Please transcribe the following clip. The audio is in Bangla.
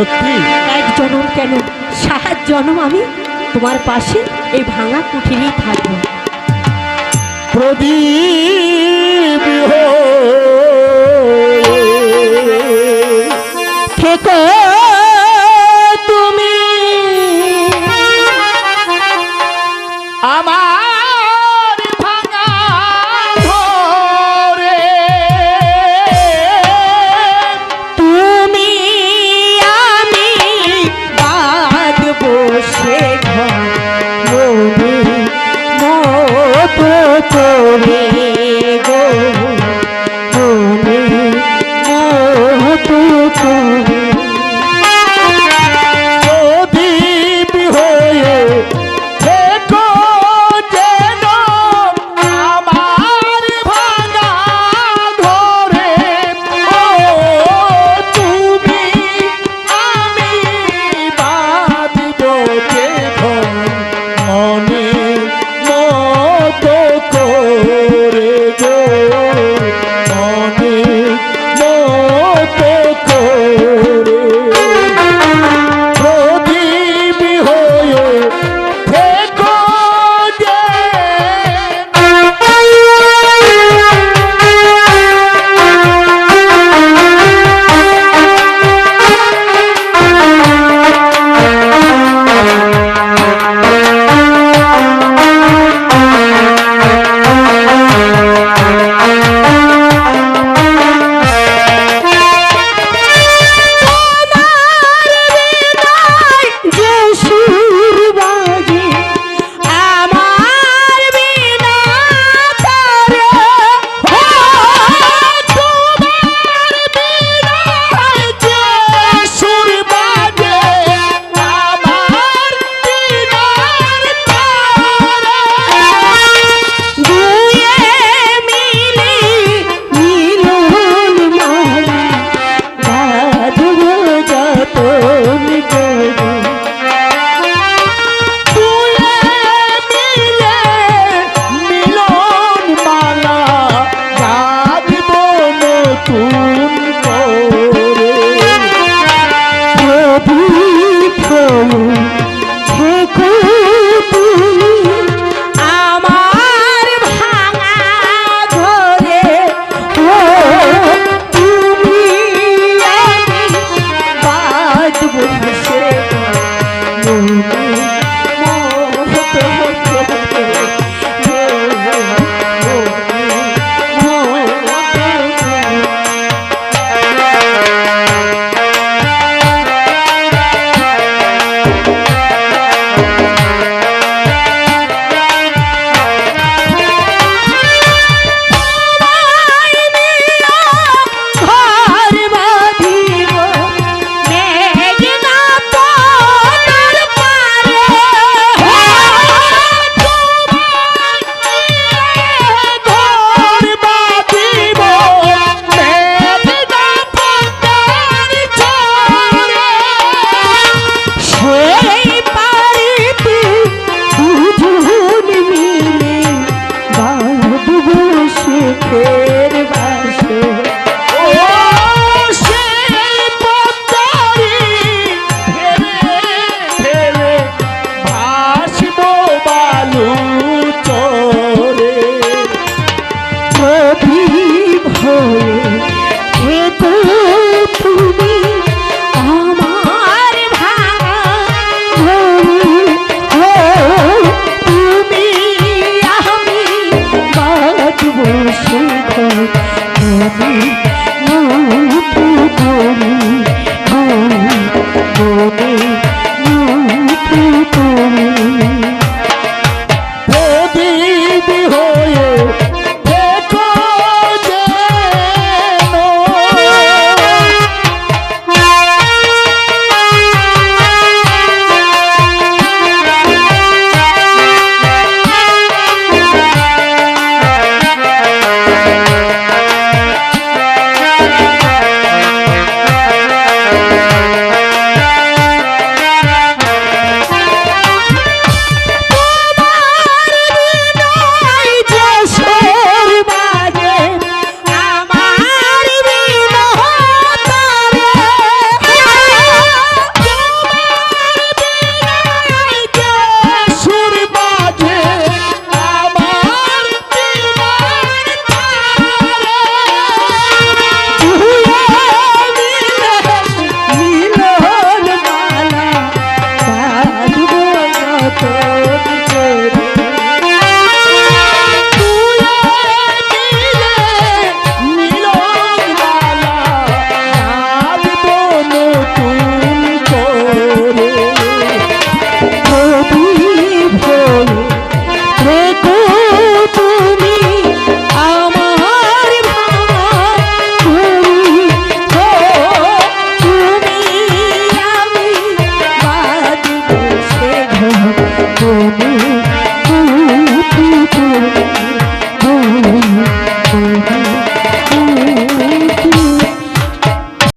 সত্যি? এক জনম কেন? সাত জনম আমি তোমার পাশে এই ভাঙা কুঠিরেই থাকব। প্রদীপ